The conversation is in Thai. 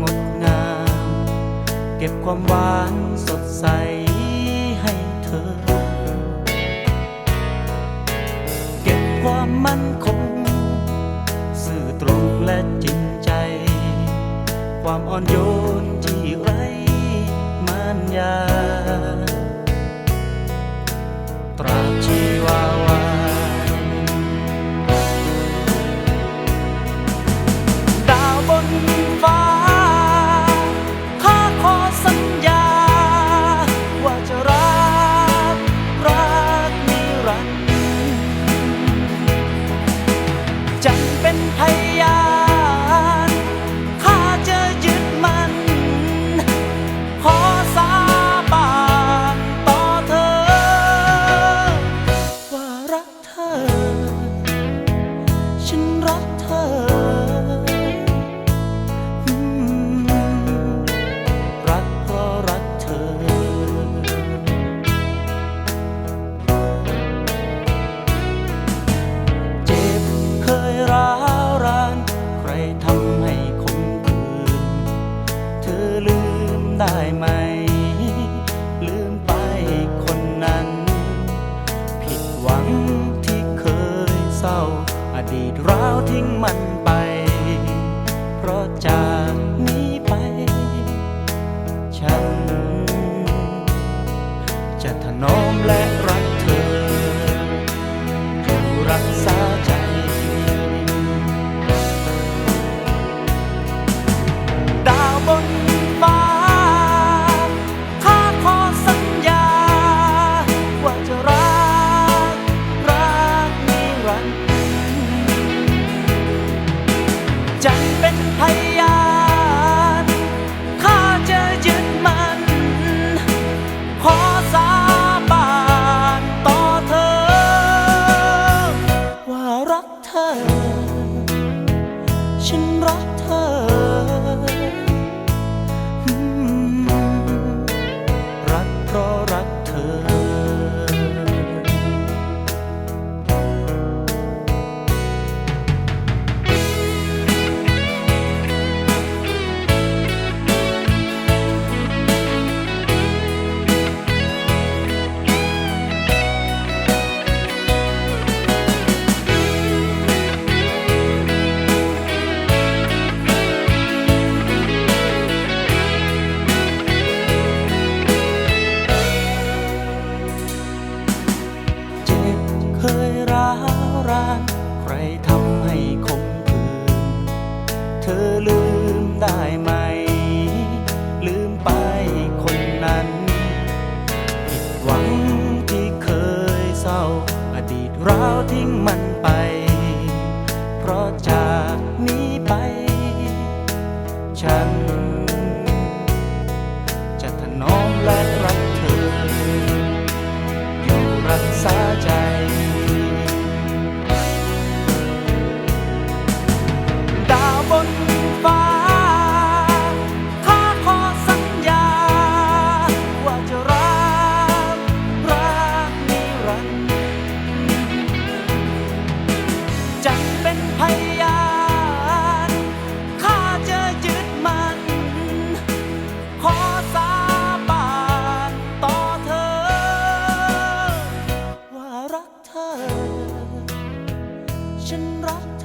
งดงาม เก็บความหวานสดใสให้เธอ เก็บความมั่นคง สื่อตรงและจริงใจ ความอ่อนโยน ได้ไหม ลืมไปคนนั้น ผิดหวังที่เคยเศร้า อดีตร้าวทิ้งมันไป เพราะจากนี้ไป ฉัน จะถนอมและรักเธออยู่รักษา ธอ ฉันรักเธอ รักเพราะรัการานใครทำให้คงคืน เธอลืมได้ไหม ลืมไปคนนั้น ผิดหวังที่เคยเศร้า อดีตราวทิ้งมันไป เพราะใจ ฉันรัก